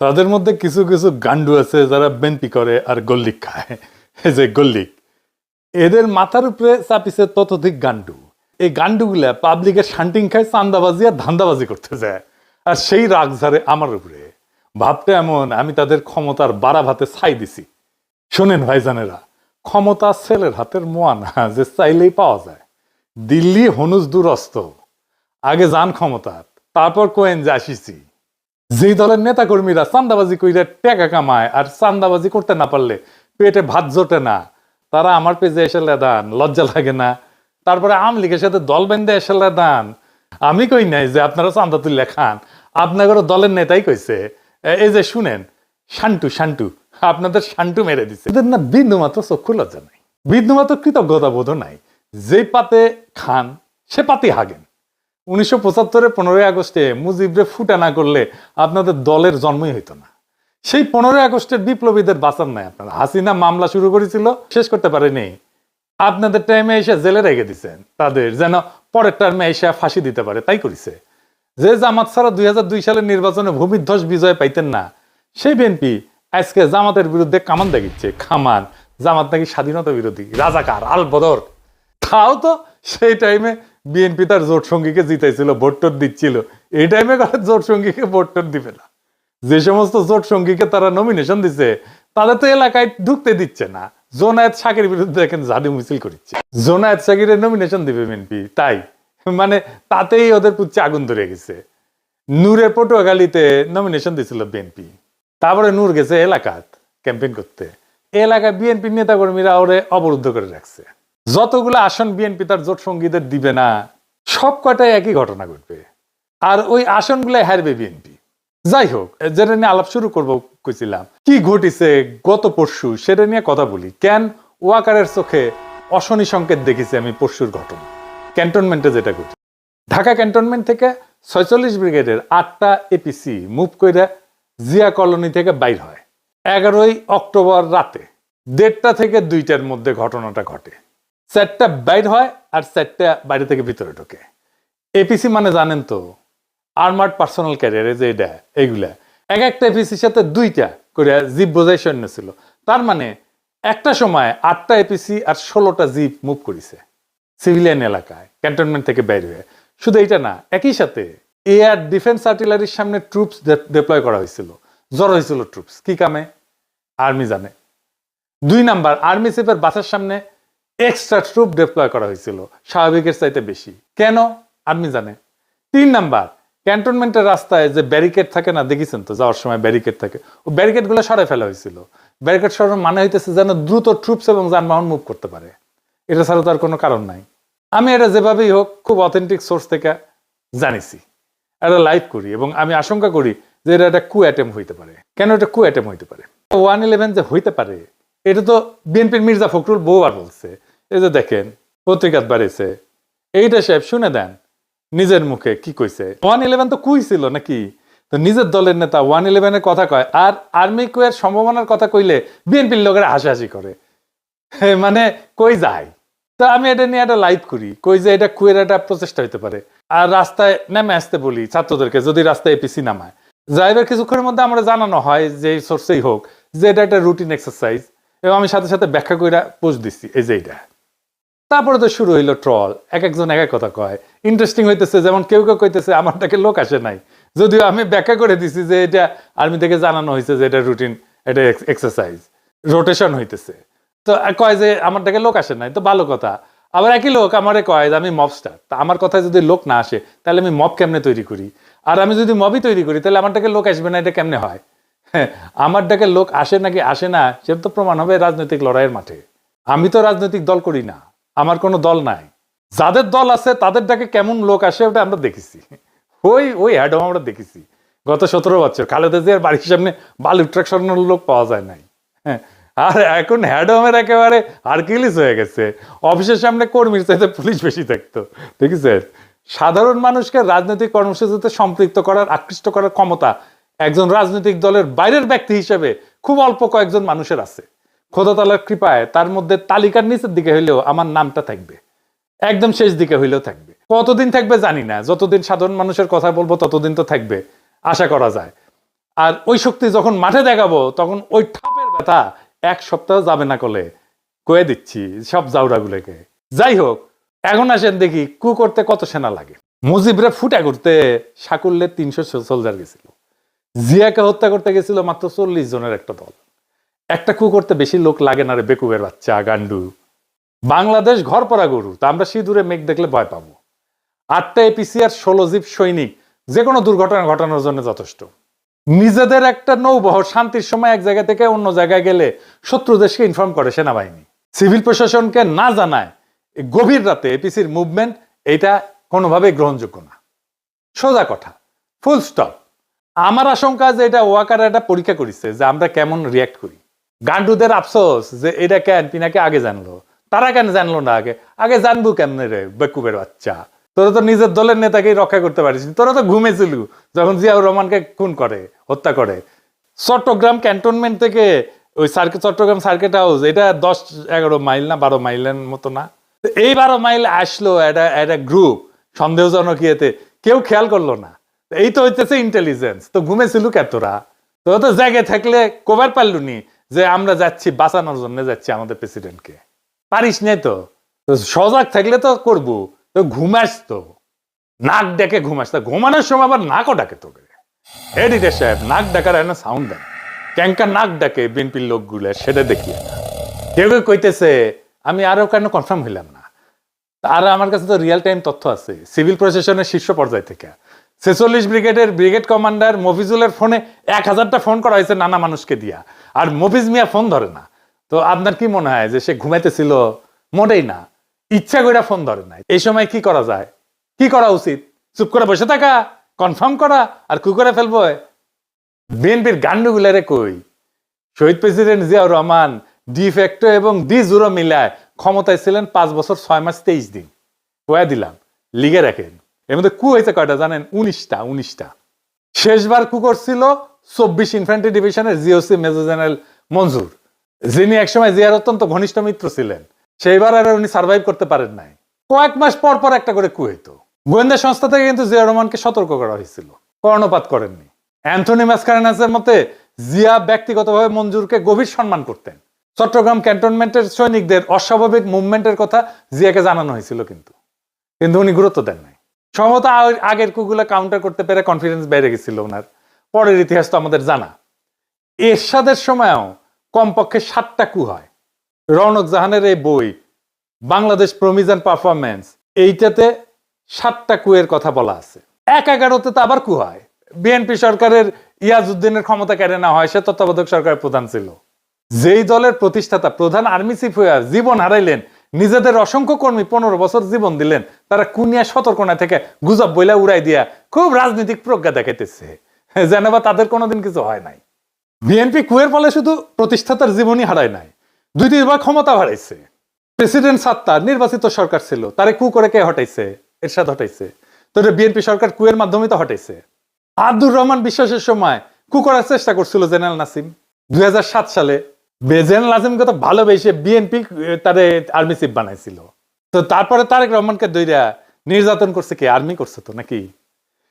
তাদের মধ্যে কিছু কিছু গান্ডু আছে যারা বেনপি করে আর গল্লিক খায়। এই যে গল্লিক এদের মাথার উপরে চাপিছে ততোধিক গান্ডু এই গান্ডুগুলা পাবলিকের শান্টিং খায়, চান্দাবাজি আর ধান্দাবাজি করতে যায়। আর সেই রাগ ঝাড়ে আমার উপরে। ভাবতে এমন, আমি তাদের ক্ষমতার বাড়া ভাতে ছাই দিছি। শোনেন ভাইজানেরা, ক্ষমতা ছেলের হাতের মোয়া না যে চাইলেই পাওয়া যায়। দিল্লি হনুজ দুরস্ত। আগে যান ক্ষমতার, তারপর কোয়েন যে আসিছি। যেই দলের নেতা কর্মীরা চান্দাবাজি কইরা টাকা কামায় আর চান্দাবাজি করতে না পারলে পেটে ভাত জোটে না, তারা আমার পেজে এসে লেদান, লজ্জা লাগে না। তারপরে আম লীগের সাথে দল বেঁধে এসে লেদান। আমি কই নাই যে আপনারা চান্দা তুলে খান। আপনাদের দলের নেতাই কইছে। এই যে শুনেন, শান্টু শান্টু, আপনাদের শান্টু মেরে দিছে। এদের না বিন্দু মাত্র চক্ষু লজ্জা নাই। বিন্দু মাত্র কৃতজ্ঞতা বোধ নাই। যে পাতে খান, সে পাতে হাগেন। উনিশশো পঁচাত্তরের পনেরোই আগস্টে মুজিবরে ফুটা না করলে আপনাদের দলের জন্মই হইতো না। সেই পনেরোই আগস্টের বিপ্লবীদের বাঁচান নাই আপনারা। হাসিনা মামলা শুরু করেছিল, শেষ করতে পারেনি। আপনাদের টাইমে এসে জেলে রেখে দিচ্ছেন তাদের যেন পরের টার্মে এসে ফাঁসি দিতে পারে, তাই করেছে। যে জামাত ছাড়া দুই হাজার দুই সালের নির্বাচনে ভূমিধ্বস বিজয় পাইতেন না, সেই বিএনপি আজকে জামাতের বিরুদ্ধে কামান দেখিচ্ছে। খামান জামাত নাকি স্বাধীনতা বিরোধী, রাজাকার আল বদর তাও তো সেই টাইমে বিএনপি তার জোট সঙ্গীকে জিতাইছিল, ভোট টোট দিচ্ছিল। এই টাইমে করে জোট সঙ্গীকে ভোট টোট দিবে না? যে সমস্ত জোট সঙ্গীকে তারা নমিনেশন দিছে তাদের তো এলাকায় ঢুকতে দিচ্ছে না। জোনায়েত শাকের বিরুদ্ধে দেখেন ঝাড়ু মিছিল করছে জোনায়েত শাকিরের নমিনেশন দিবে বিএনপি তাই? মানে তাতেই ওদের পুচ্ছে আগুন ধরে গেছে। নূরের পটুয়াখালীতে নমিনেশন দিছিল বিএনপি তারপরে নূর গেছে এলাকাত ক্যাম্পেইন করতে। এলাকায় বিএনপি নেতাকর্মীরা ওরে অবরুদ্ধ করে রাখছে। যতগুলো আসন বিএনপি তার জোট সঙ্গীদের দিবে না, সব কটাই একই ঘটনা ঘটবে। আর ওই আসনগুলাই হারবে বিএনপি। যাই হোক, যেটা নিয়ে আলাপ শুরু করব কইছিলাম, কি ঘটিছে গত পরশু সেটা নিয়ে কথা বলি। কেন ওয়াকারের চোখে অশনি সংকেত দেখেছি আমি পরশুর ঘটনা। ক্যান্টনমেন্টে যেটা ঘটে, ঢাকা ক্যান্টনমেন্ট থেকে ছয়চল্লিশ ব্রিগেডের আটটা এপিসি মুভ করে জিয়া কলোনি থেকে বাইর হয়। এগারোই অক্টোবর রাতে দেড়টা থেকে দুইটার মধ্যে ঘটনাটা ঘটে। চারটা বাইর হয় আর চারটা বাইরে থেকে ভিতরে ঢোকে। এপিসি মানে জানেন তো আর্মার্ড পার্সোনাল ক্যারিয়ারে যে এটা, এইগুলা। এক একটা এপিসির সাথে দুইটা করে জিপ বোঝাই সৈন্য ছিল। তার মানে একটা সময় আটটা এপিসি আর ষোলোটা জিপ মুভ করেছে সিভিলিয়ান এলাকায় ক্যান্টনমেন্ট থেকে বের হয়ে। শুধু এটা না, একই সাথে এয়ার ডিফেন্স আর্টিলারির সামনে ট্রুপস ডিপ্লয় করা হয়েছিল। জড়ো হয়েছিল ট্রুপস কি কামে? আর্মি জানে। দুই নাম্বার আর্মি চিফের বাসার সামনে এক্সট্রা ট্রুপ ডিপ্লয় করা হয়েছিল, স্বাভাবিকের চাইতে বেশি। কেন? আর্মি জানে। তিন নাম্বার, ক্যান্টনমেন্টের রাস্তায় যে ব্যারিকেড থাকে না, দেখেছেন তো, যাওয়ার সময় ব্যারিকেড থাকে, ও ব্যারিকেডগুলো সরাই ফেলা হয়েছিল। ব্যারিকেড সরানোর মানে হইতেছে যেন দ্রুত ট্রুপস এবং যানবাহন মুভ করতে পারে। এটা ছাড়া তো আর কোনো কারণ নাই। আমি এটা যেভাবেই হোক, খুব অথেন্টিক সোর্স থেকে জানিছি। এটা লাইভ করি এবং আমি আশঙ্কা করি যে এটা একটা কু অ্যাটেম্প হইতে পারে। কেন এটা কু অ্যাটেম্প হইতে পারে? ওয়ান ইলেভেন যে হইতে পারে এটা তো বিএনপির মির্জা ফখরুল বহুবার বলছে। এই যে দেখেন পত্রিকাত বাড়িছে এইটা সাহেব শুনে দেন, নিজের মুখে কি কইছে? ওয়ান ইলেভেন তো কুই ছিল নাকি? তো নিজের দলের নেতা ওয়ান ইলেভেনের কথা কয়, আর আর্মি কুয়ের সম্ভাবনার কথা কইলে বিএনপির লোকেরা হাসাহাসি করে। মানে কই যায়? তো আমি এটা নিয়ে একটা লাইভ করি, কই যে এটা কুয়ের একটা প্রচেষ্টা হইতে পারে। আর রাস্তায় নেমে আসতে বলি ছাত্রদেরকে, যদি রাস্তায় এপিসি নামায়। ড্রাইভার কিছুক্ষণের মধ্যে আমরা জানানো হয় যে সোর্সেই হোক, যে এটা একটা রুটিন এক্সারসাইজ এবং আমি সাথে সাথে ব্যাখ্যা কইরা পোস্ট দিচ্ছি এই যে এটা তারপরে তো শুরু হইল ট্রল, এক একজন এক এক কথা কয়। ইন্টারেস্টিং হইতেছে, যেমন কেউ কেউ কইতেছে, আমারটাকে লোক আসে নাই। যদিও আমি ব্যাখ্যা করে দিছি যে এটা আর্মি থেকে জানানো হয়েছে যে এটা রুটিন এটা এক্সারসাইজ রোটেশন হইতেছে। তো কয় যে আমারটাকে লোক আসে নাই, তো ভালো কথা। আবার একই লোক আমারে কয় যে আমি মবস্টার তা আমার কথায় যদি লোক না আসে, তাহলে আমি মব কেমনে তৈরি করি? আর আমি যদি মবই তৈরি করি, তাহলে আমার তাকে লোক আসবে না, এটা কেমনে হয়? হ্যাঁ আমারটাকে লোক আসে নাকি আসে না, সেটা তো প্রমাণ হবে রাজনৈতিক লড়াইয়ের মাঠে। আমি তো রাজনৈতিক দল করি না, আমার কোনো দল নাই। যাদের দল আছে, তাদের ডাকে কেমন লোক আসে ওটা আমরা দেখেছি। ওই ওই অ্যাডম আমরা দেখেছি। গত সতেরো বছর খালেদা জিয়ার বাড়ির সামনে বালু ট্রাক সরানোর লোক পাওয়া যায় নাই। হ্যাঁ আর এখন হ্যাডমের একেবারে হারকিলিস হয়ে গেছে। অফিসের সামনে কর্মীর চাইতে পুলিশ বেশি থাকতো দেখেছেন সাধারণ মানুষকে রাজনৈতিক কর্মসূচিতে সম্পৃক্ত করার, আকৃষ্ট করার ক্ষমতা একজন রাজনৈতিক দলের বাইরের ব্যক্তি হিসেবে খুব অল্প কয়েকজন মানুষের আছে। খোদাতালার কৃপায় তার মধ্যে তালিকার নিচের দিকে হইলেও আমার নামটা থাকবে। একদম শেষ দিকে হইলেও থাকবে। কতদিন থাকবে জানি না। যতদিন সাধারণ মানুষের কথা বলব, ততদিন তো থাকবে, আশা করা যায়। আর ওই শক্তি যখন মাঠে দেখাবো, তখন ওই ঠাপের ব্যথা এক সপ্তাহ যাবে না কলে। কয়ে দিচ্ছি সব জাউরাগুলোকে। যাই হোক, এখন আসেন দেখি কু করতে কত সেনা লাগে। মুজিবরে ফুটা করতে সাকুল্যে তিনশো সোলজার গেছিল। জিয়াকে হত্যা করতে গেছিল মাত্র চল্লিশ জনের একটা দল। একটা কু করতে বেশি লোক লাগে না রে বেকুবের বাচ্চা, গান্ডু। বাংলাদেশ ঘর পড়া গরু, তা আমরা সিঁদুরে মেঘ দেখলে ভয় পাবো। আটটা এপিসি আর ষোলো জীব সৈনিক যে কোনো দুর্ঘটনা ঘটানোর জন্য যথেষ্ট। নিজেদের একটা নৌবহর শান্তির সময় এক জায়গা থেকে অন্য জায়গায় গেলে শত্রু দেশকে ইনফর্ম করে সেনাবাহিনী। সিভিল প্রশাসনকে না জানায় গভীর রাতে এপিসির মুভমেন্ট এটা কোনোভাবেই গ্রহণযোগ্য না। সোজা কথা ফুল স্টপ আমার আশঙ্কা যে এটা ওয়াকার একটা পরীক্ষা করেছে যে আমরা কেমন রিয়াক্ট করি। গান্ডুদের আফসোস যে এটা কেন পিনাকে আগে জানলো? তারা কেন জানলো না আগে? আগে জানব কেমনে রে বেকুবের বাচ্চা? তোরা তো নিজের দলের নেতাকেই রক্ষা করতে পারিস তোরা তো ঘুমেছিল যখন জিয়াউর রহমানকে খুন করে, হত্যা করে। চট্টগ্রাম ক্যান্টনমেন্ট থেকে ওই সার্কিট চট্টগ্রাম সার্কিট হাউস, এটা দশ, এগারো মাইল না, বারো মাইলের মতো না? এই বারো মাইল আসলো একটা একটা গ্রুপ সন্দেহজনক ইয়েতে। কেউ খেয়াল করল না। এই তো হইতেছে ইন্টেলিজেন্স তো ঘুমেছিল কে তোরা? তোরা তো জায়গায় থাকলে কবার পারলু নি যে আমরা যাচ্ছি, বাঁচানোর জন্য যাচ্ছি আমাদের প্রেসিডেন্টকে পারিস নাই তো? তো সজাগ থাকলে তো করব। তো ঘুমাস তো নাক ডেকে ঘুমাস তা ঘুমানোর সময় আবার নাকও ডাকে তোকে। এডিটার সাহেব, নাক ডাকার একটা সাউন্ড দেন ক্যাঙ্কা নাক ডাকে বিএনপির লোকগুলো, সেটা দেখিয়ে না। কেউ কেউ কইতেছে, আমি আরও কেন কনফার্ম হইলাম না? আর আমার কাছে তো রিয়েল টাইম তথ্য আছে। সিভিল প্রশাসনের শীর্ষ পর্যায় থেকে। ছেচল্লিশ ব্রিগেডের ব্রিগেড কমান্ডার মফিজুলের ফোনে এক হাজারটা ফোন করা হয়েছে নানা মানুষকে দিয়া। আর মফিজ মিয়া ফোন ধরে না। তো আপনার কি মনে হয় যে সে ঘুমাইতেছিল? মোটেই না। ইচ্ছা করে ফোন ধরে না এই সময় কি করা যায়? কি করা উচিত? চুপ করে বসে থাকা কনফার্ম করা, আর কি করে ফেলব? বিএনপির গান্ডুগুলারে কই? শহীদ president Ziaur Rahman de facto এবং ডি জুরো মিলায় ক্ষমতায় ছিলেন পাঁচ বছর ছয় মাস তেইশ দিন। কয়া দিলাম? লিগে রাখেন। এর মধ্যে কু হয়েছে কয়টা জানেন? উনিশটা উনিশটা। শেষবার কু করছিল চব্বিশ ইনফ্যান্ট্রি ডিভিশনের জিওসি মেজর জেনারেল মঞ্জুর, যিনি একসময় জিয়ার অত্যন্ত ঘনিষ্ঠ মিত্র ছিলেন। সেইবার আর উনি সার্ভাইভ করতে পারেন নাই। কয়েক মাস পর পর একটা করে কু হইতো। গোয়েন্দা সংস্থা থেকে কিন্তু জিয়া রহমানকে সতর্ক করা হয়েছিল। কর্ণপাত করেননি। অ্যান্থনি ম্যাসকারেনাসের মতে, জিয়া ব্যক্তিগতভাবে মঞ্জুরকে গভীর সম্মান করতেন। চট্টগ্রাম ক্যান্টনমেন্টের সৈনিকদের অস্বাভাবিক মুভমেন্টের কথা জিয়াকে জানানো হয়েছিল কিন্তু। কিন্তু উনি গুরুত্ব দেন নাই। সম্ভবত আগের কুগুলো কাউন্টার করতে পেরে কনফিডেন্স বেড়ে গেছিল ওনার। পরের ইতিহাস তো আমাদের জানা। এরশাদের সময়ও কমপক্ষে সাতটা কু হয়। রৌনক জাহানের এই বই, বাংলাদেশ প্রমিজ অ্যান্ড পারফরমেন্স এইটাতে সাতটা কুয়ের কথা বলা আছে। এক এগারোতে তো আবার কু হয়। বিএনপি সরকারের ইয়াজউদ্দিনের ক্ষমতা কেড়ে নেওয়া হয়, সে তত্ত্বাবধায়ক সরকারের প্রধান ছিল। যেই দলের প্রতিষ্ঠাতা, প্রধান আর্মি চিফ হয়ে জীবন হারাইলেন নিজেদের অসংখ্য কর্মী পনেরো বছর জীবন দিলেন। তারা কুনিয়া সতর্কনা থেকে গুজব বইলা উড়াই দিয়া খুব রাজনৈতিক প্রজ্ঞা দেখাইতেছে। যেন বা তাদের কোনোদিন কিছু হয় নাই। বিএনপি কুয়ের ফলে শুধু প্রতিষ্ঠাতার জীবনই হারায় নাই দুই তিনবার ক্ষমতা হারাইছে। প্রেসিডেন্ট সাত্তার নির্বাচিত সরকার ছিল, তারে কু করে কে হটাইছে? এরশাদ হটাইছে। তো বিএনপি সরকার কুয়ের মাধ্যমে তো হটাইছে। আব্দুর রহমান বিশ্বাসের সময় কু করার চেষ্টা করছিল জেনারেল নাসিম। দুই হাজার সাত সালে বে- জেনারেল নাসিমকে তো ভালোবেসে বিএনপি তারে আর্মি চিফ বানাইছিল। তো তারপরে তারেক রহমানকে দইরা নির্যাতন করছে কি আর্মি করছে তো নাকি?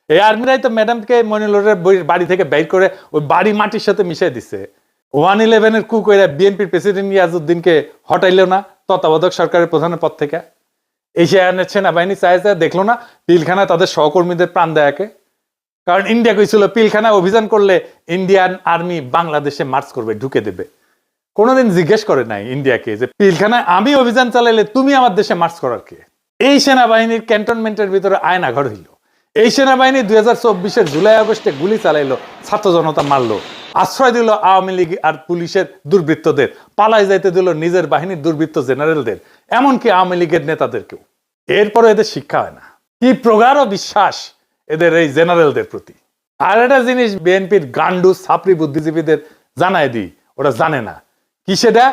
এই আর্মিরাই তো ম্যাডামকে মনিলরের বাড়ি থেকে বের করে ওই বাড়ি মাটির সাথে মিশিয়ে দিছে। ওয়ান ইলেভেনের কু করে বিএনপির প্রেসিডেন্ট ইয়াজউদ্দিনকে হটাইলো না, তত্ত্বাবধায়ক সরকারের প্রধানের পদ থেকে। এশিয়ানের সেনাবাহিনী চাইছে দেখল না পিলখানা তাদের সহকর্মীদের প্রাণ দেয়াকে। কারণ ইন্ডিয়া কইছিল পিলখানায় অভিযান করলে ইন্ডিয়ান আর্মি বাংলাদেশে মার্চ করবে, ঢুকে দেবে। কোনোদিন জিজ্ঞেস করে নাই ইন্ডিয়াকে যে, পিলখানায় আমি অভিযান চালাইলে তুমি আমার দেশে মার্চ করার কে? এই সেনাবাহিনীর ক্যান্টনমেন্টের ভিতরে আয়না ঘর হইল। এই সেনাবাহিনী দুই হাজার চব্বিশের জুলাই আগস্টে গুলি চালাইলো, ছাত্র জনতা মারলো, আশ্রয় দিল আওয়ামী লীগ আর পুলিশের দুর্বৃত্তদের, পালাই যাইতে দিল নিজের বাহিনীর দুর্বৃত্ত জেনারেলদের, এমনকি আওয়ামী লীগের নেতাদেরকেও। এরপরে এদের শিক্ষা হয় না। কি প্রগাঢ় বিশ্বাস এদের এই জেনারেলদের প্রতি। আর একটা জিনিস বিএনপির গান্ডু ছাপড়ি বুদ্ধিজীবীদের জানায় দিই, ওরা জানে না। কি সেটা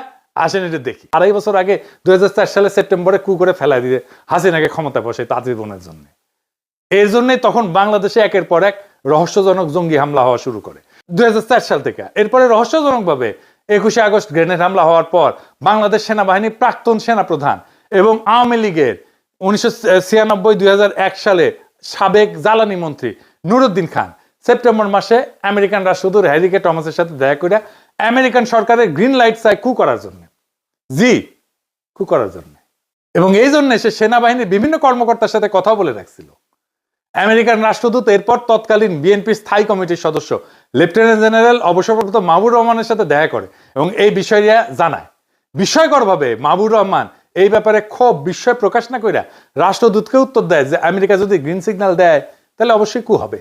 আসেন এটা দেখি। আড়াই বছর আগে দুই সালে সেপ্টেম্বরে কু করে ফেলা দিয়ে হাসিনাকে ক্ষমতা বসে তাজীবনের জন্য। এর জন্যই তখন বাংলাদেশে একের পর এক রহস্যজনক জঙ্গি হামলা হওয়া শুরু করে। দুই সাল থেকে। এরপরে রহস্যজনক ভাবে একুশে আগস্ট গ্রেনেড হামলা হওয়ার পর বাংলাদেশ সেনাবাহিনীর প্রাক্তন সেনাপ্রধান এবং আওয়ামী লীগের উনিশশো ছিয়ানব্বই সালে সাবেক জ্বালানি মন্ত্রী নুরুদ্দিন খান। সেপ্টেম্বর মাসে আমেরিকান রাষ্ট্রদূত হ্যারিকে টমাসের সাথে দেখা করে আমেরিকান সরকারের গ্রিন লাইট চায় কু করার জন্য। জি কু করার জন্য। এবং এই জন্য সে সেনাবাহিনীর বিভিন্ন কর্মকর্তার সাথে কথা বলে রাখছিল। আমেরিকান রাষ্ট্রদূত এরপর তৎকালীন বিএনপির স্থায়ী কমিটির সদস্য। লেফটেন্যান্ট জেনারেল অবসরপ্রাপ্ত মাহবুর রহমানের সাথে দেখা করে এবং এই বিষয়টা জানায়। বিস্ময়করভাবে মাহবুর রহমান এই ব্যাপারে ক্ষোভ, বিস্ময় প্রকাশ না কইরা রাষ্ট্রদূতকে উত্তর দেয় যে, আমেরিকা যদি গ্রিন সিগন্যাল দেয়, তাহলে অবশ্যই কু হবে।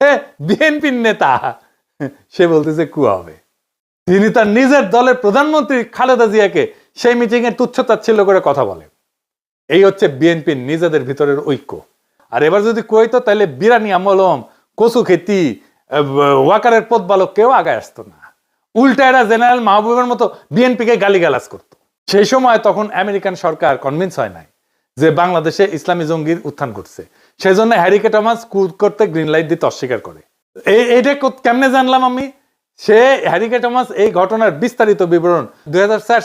হ্যাঁ বিএনপির নেতা, সে বলতেছে কু হবে। তিনি তার নিজের দলের প্রধানমন্ত্রী খালেদা জিয়াকে সেই মিটিং এ তুচ্ছতাচ্ছিল্য করে কথা বলে। এই হচ্ছে বিএনপির নিজেদের ভিতরের ঐক্য। আর এবার যদি কইতো তাহলে বিরানি আমলম, কচু খেতি ওয়াকারের পথ বালক কেউ আগায় আসতো না। উল্টা এরা জেনারেল মাহবুবের মতো বিএনপিকে গালিগালাজ করতো। সেই সময় তখন আমেরিকান সরকার কনভিন্স হয় নাই যে বাংলাদেশে ইসলামী জঙ্গির উত্থান ঘটছে। সেই জন্য হ্যারিকে টমাস কুদ করতে গ্রিন লাইট দিতে অস্বীকার করে। এই এইটা কেমনে জানলাম আমি? সে হ্যারিকে টমাস এই ঘটনার বিস্তারিত বিবরণ দুই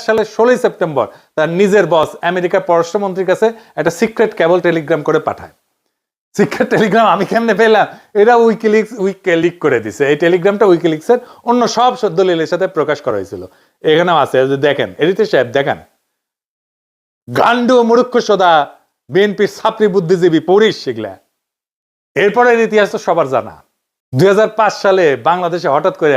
সালের ষোলোই সেপ্টেম্বর তার নিজের বস আমেরিকার পররাষ্ট্রমন্ত্রীর কাছে একটা সিক্রেট কেবল টেলিগ্রাম করে পাঠায়। সিক্রেট টেলিগ্রাম আমি কেমনে পেলাম? এটা উইকিলিক্স উইকে লিক করে দিছে। এই টেলিগ্রামটা উইকিলিক্সের অন্য সব দলিলের সাথে প্রকাশ করা হয়েছিল। এখানেও আছে, এই যে দেখেন এডিতে সাহেব, দেখেন। গান্ডু মূর্খ সদা, বিএনপির ছাত্রী বুদ্ধিজীবী পরিস সেগুলা এরপরের ইতিহাস তো সবার জানা। দুই হাজার পাঁচ সালে বাংলাদেশে হঠাৎ করে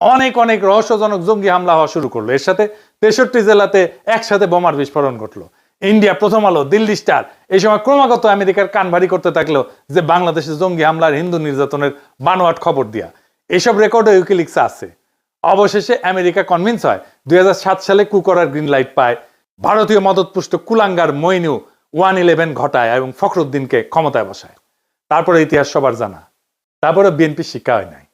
অনেক অনেক রহস্যজনক জঙ্গি হামলা হওয়া শুরু করল। এর সাথে তেষট্টি জেলাতে একসাথে বোমার বিস্ফোরণ ঘটলো। ইন্ডিয়া প্রথম আলো, দিল্লি স্টার। এই সময় ক্রমাগত আমেরিকার কান ভারী করতে থাকল যে বাংলাদেশে জঙ্গি হামলার হিন্দু নির্যাতনের বানোয়াট খবর দিয়া। এইসব রেকর্ডে ইউকিলিক্স আছে। অবশেষে আমেরিকা কনভিন্স হয়, দুই হাজার সাত সালে কুকরার গ্রিন লাইট পায়। ভারতীয় মদতপুষ্ট কুলাঙ্গার মইনু ওয়ান ইলেভেন ঘটায় এবং ফখরুদ্দিনকে ক্ষমতায় বসায়। তারপরে ইতিহাস সবার জানা। তারপরে বিএনপি শিক্ষা হয় নাই।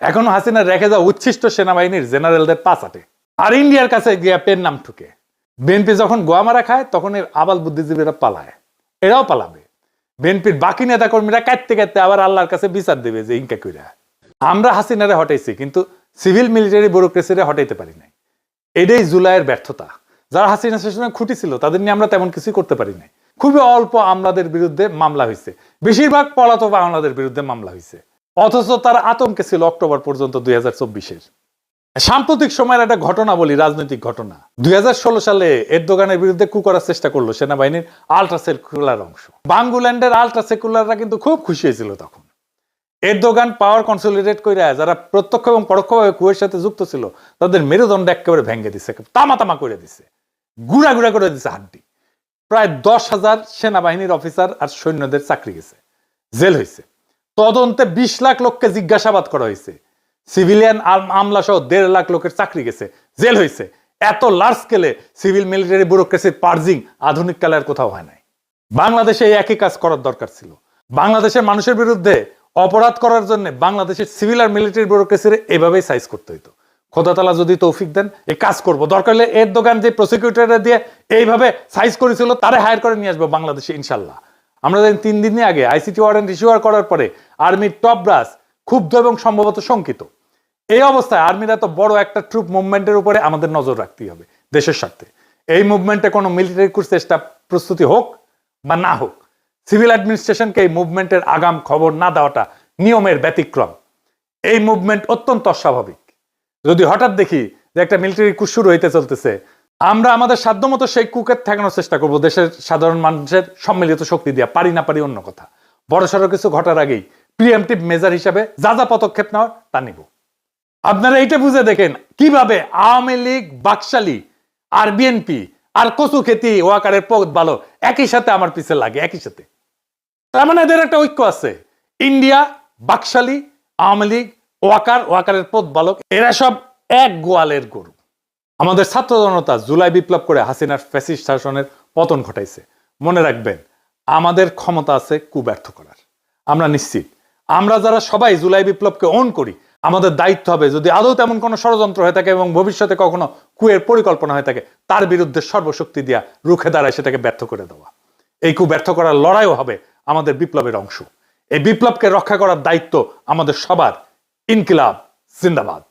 এখনও হাসিনা রেখে যাওয়া উচ্ছিষ্ট সেনাবাহিনীর জেনারেলদের পাশ আটে আর ইন্ডিয়ার কাছে গিয়া পেন নাম ঠুকে। বিএনপি যখন গোয়া মারা খায়, তখন এর আবাল বুদ্ধিজীবীরা পালায়। এরাও পালাবে। বিএনপির বাকি নেতাকর্মীরা কাটতে কাটতে আবার আল্লাহর কাছে বিচার দেবে যে ইনকা কইরা। আমরা হাসিনারে হটাইছি, কিন্তু সিভিল মিলিটারি ব্যুরোক্রেসিরে হটাইতে পারি নাই। এটাই জুলাইয়ের ব্যর্থতা। যারা হাসিনা সেশনে খুঁটি ছিল, তাদের নিয়ে আমরা তেমন কিছুই করতে পারি নাই। খুবই অল্প আমলাদের বিরুদ্ধে মামলা হয়েছে বেশিরভাগ পলাতক আমলাদের বিরুদ্ধে মামলা হয়েছে অথচ তারা আতঙ্কে ছিল অক্টোবর পর্যন্ত দুই হাজার চব্বিশের। সাম্প্রতিক সময়ের একটা ঘটনা বলি, রাজনৈতিক ঘটনা। দুই সালে এরদোগানের বিরুদ্ধে কু করার চেষ্টা করল সেনাবাহিনীর আলট্রা সেকুলার অংশ। বাঙ্গুল্যান্ডের আলট্রা সেকুলাররা কিন্তু খুব খুশি হয়েছিল তখন। এরদোগান পাওয়ার কনসলিডেট করে যারা প্রত্যক্ষ এবং পরোক্ষভাবে কুয়ের সাথে যুক্ত ছিল, তাদের মেরুদণ্ড একেবারে ভেঙে দিছে তামা তামা করে দিছে। গুড়া গুড়া করে দিছে হাড্ডি। প্রায় দশ হাজার সেনাবাহিনীর অফিসার আর সৈন্যদের চাকরি গেছে, জেল হয়েছে তদন্তে বিশ লাখ লোককে জিজ্ঞাসাবাদ করা হয়েছে। সিভিলিয়ান আমলা সহ দেড় লাখ লোকের চাকরি গেছে, জেল হয়েছে। এত লার্জ স্কেলে সিভিল মিলিটারি ব্যুরোক্রেসির পার্জিং আধুনিক কালে আর কোথাও হয় নাই। বাংলাদেশে এই একই কাজ করার দরকার ছিল। বাংলাদেশের মানুষের বিরুদ্ধে অপরাধ করার জন্য বাংলাদেশের সিভিল আর মিলিটারি ব্যুরোক্রেসির এভাবেই সাইজ করতে হইতো। খোদা তালা যদি তৌফিক দেন এই কাজ করব। দরকার হলে এর দোকান যে প্রসিকিউটররা দিয়ে এইভাবে সাইজ করেছিল, তারে হায়ার করে নিয়ে আসব বাংলাদেশে ইনশাল্লাহ। আমরা জানি তিন দিন আগে আইসিটি ওয়ারেন্ট ইস্যুয়ার করার পরে আর্মির টপ ব্রাস ক্ষুব্ধ এবং সম্ভবত শঙ্কিত। এই অবস্থায় আর্মির এত বড় একটা ট্রুপ মুভমেন্টের উপরে আমাদের নজর রাখতেই হবে, দেশের স্বার্থে। এই মুভমেন্টে কোনো মিলিটারি কোর্স চেষ্টা প্রস্তুতি হোক বা না হোক সিভিল অ্যাডমিনিস্ট্রেশনকে এই মুভমেন্টের আগাম খবর না দেওয়াটা নিয়মের ব্যতিক্রম। এই মুভমেন্ট অত্যন্ত অস্বাভাবিক। যদি হঠাৎ দেখি যে একটা মিলিটারি কুশ শুরু হইতে চলতেছে আমরা আমাদের সাধ্যমতো সেই কুকের ঠেকানোর চেষ্টা করব, দেশের সাধারণ মানুষের সম্মিলিত শক্তি দিয়া, পারি না পারি অন্য কথা। বড় সড়ো কিছু ঘটার আগেই প্রিএমটিভ মেজার হিসাবে যা যা পদক্ষেপ নেওয়ার তা নিব। আপনারা এইটা বুঝে দেখেন কীভাবে আওয়ামী লীগ, বাকশালী, আর বিএনপি, আর কচু খেতি ওয়াকারের পথ ভালো একই সাথে আমার পিছে লাগে, একই সাথে। তার মানে এদের একটা ঐক্য আছে। ইন্ডিয়া, বাকশালী, আওয়ামী লীগ ওয়াকার ওয়াকারের পথ বালক, এরা সব এক গোয়ালের গরু। আমাদের ছাত্র জনতা জুলাই বিপ্লব করে হাসিনার ফ্যাসিস্ট শাসনের পতন ঘটাইছে। মনে রাখবেন, আমাদের ক্ষমতা আছে কুব্যর্থ করার। আমরা নিশ্চিত। আমরা যারা সবাই জুলাই বিপ্লবকে অন করি, আমাদের দায়িত্ব হবে যদি আদৌ তেমন কোনো ষড়যন্ত্র হয়ে থাকে এবং ভবিষ্যতে কখনো কুয়ের পরিকল্পনা হয়ে থাকে, তার বিরুদ্ধে সর্বশক্তি দিয়া রুখে দাঁড়ায় সেটাকে ব্যর্থ করে দেওয়া। এই কু ব্যর্থ করার লড়াইও হবে আমাদের বিপ্লবের অংশ। এই বিপ্লবকে রক্ষা করার দায়িত্ব আমাদের সবার। ইনকিলাব, জিন্দাবাদ।